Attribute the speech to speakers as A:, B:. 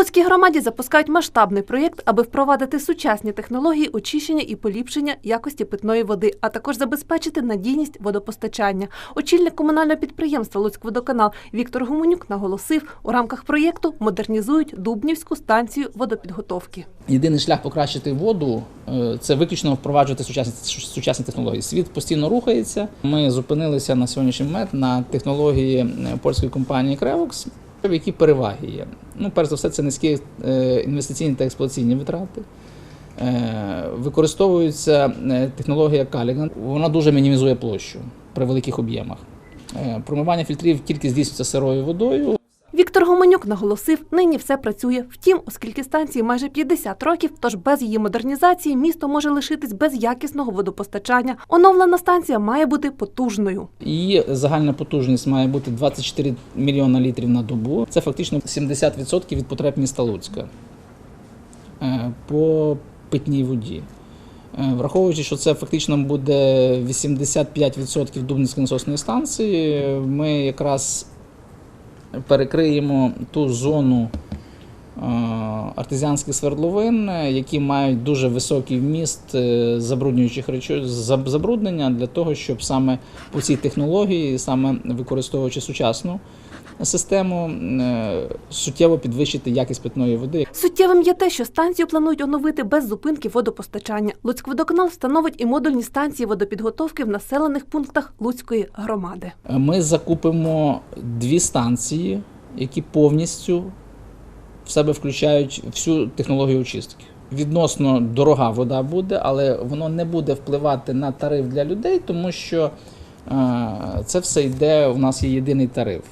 A: Луцькій громаді запускають масштабний проєкт, аби впровадити сучасні технології очищення і поліпшення якості питної води, а також забезпечити надійність водопостачання. Очільник комунального підприємства Луцькводоканал Віктор Гуменюк наголосив, у рамках проєкту модернізують Дубнівську станцію водопідготовки.
B: Єдиний шлях покращити воду е, це виключно впроваджувати сучасні, сучасні технології. Світ постійно рухається. Ми зупинилися на сьогоднішній момент на технології е, польської компанії Crevox. Які переваги є? Ну, перш за все, це низькі е, інвестиційні та експлуатаційні витрати. Е, Використовується е, технологія Каліган. Вона дуже мінімізує площу при великих об'ємах. Промивання фільтрів тільки здійснюється сирою водою.
A: Віктор Гуменюк наголосив, нині все працює. Втім, оскільки станції майже 50 років, тож без її модернізації місто може лишитись без якісного водопостачання. Оновлена станція має бути потужною.
B: Її загальна потужність має бути 24 мільйона літрів на добу. Це фактично 70% від потреб міста Луцька е, по питній воді. Е, Враховуючи, що це фактично буде 85% Дубницької насосної станції, ми якраз перекриємо ту зону е, артезіанських свердловин, які мають дуже високий вміст е, забруднюючих речовин забруднення для того, щоб саме по цій технології, саме використовуючи сучасну систему, е, суттєво підвищити якість питної води.
A: Суттєвим є те, що станцію планують оновити без зупинки водопостачання. Луцькводоканал встановить і модульні станції водопідготовки в населених пунктах Луцької громади.
B: Ми закупимо дві станції, які повністю в себе включають всю технологію очистки. Відносно дорога вода буде, але воно не буде впливати на тариф для людей, тому що е, це все йде. У нас є єдиний тариф.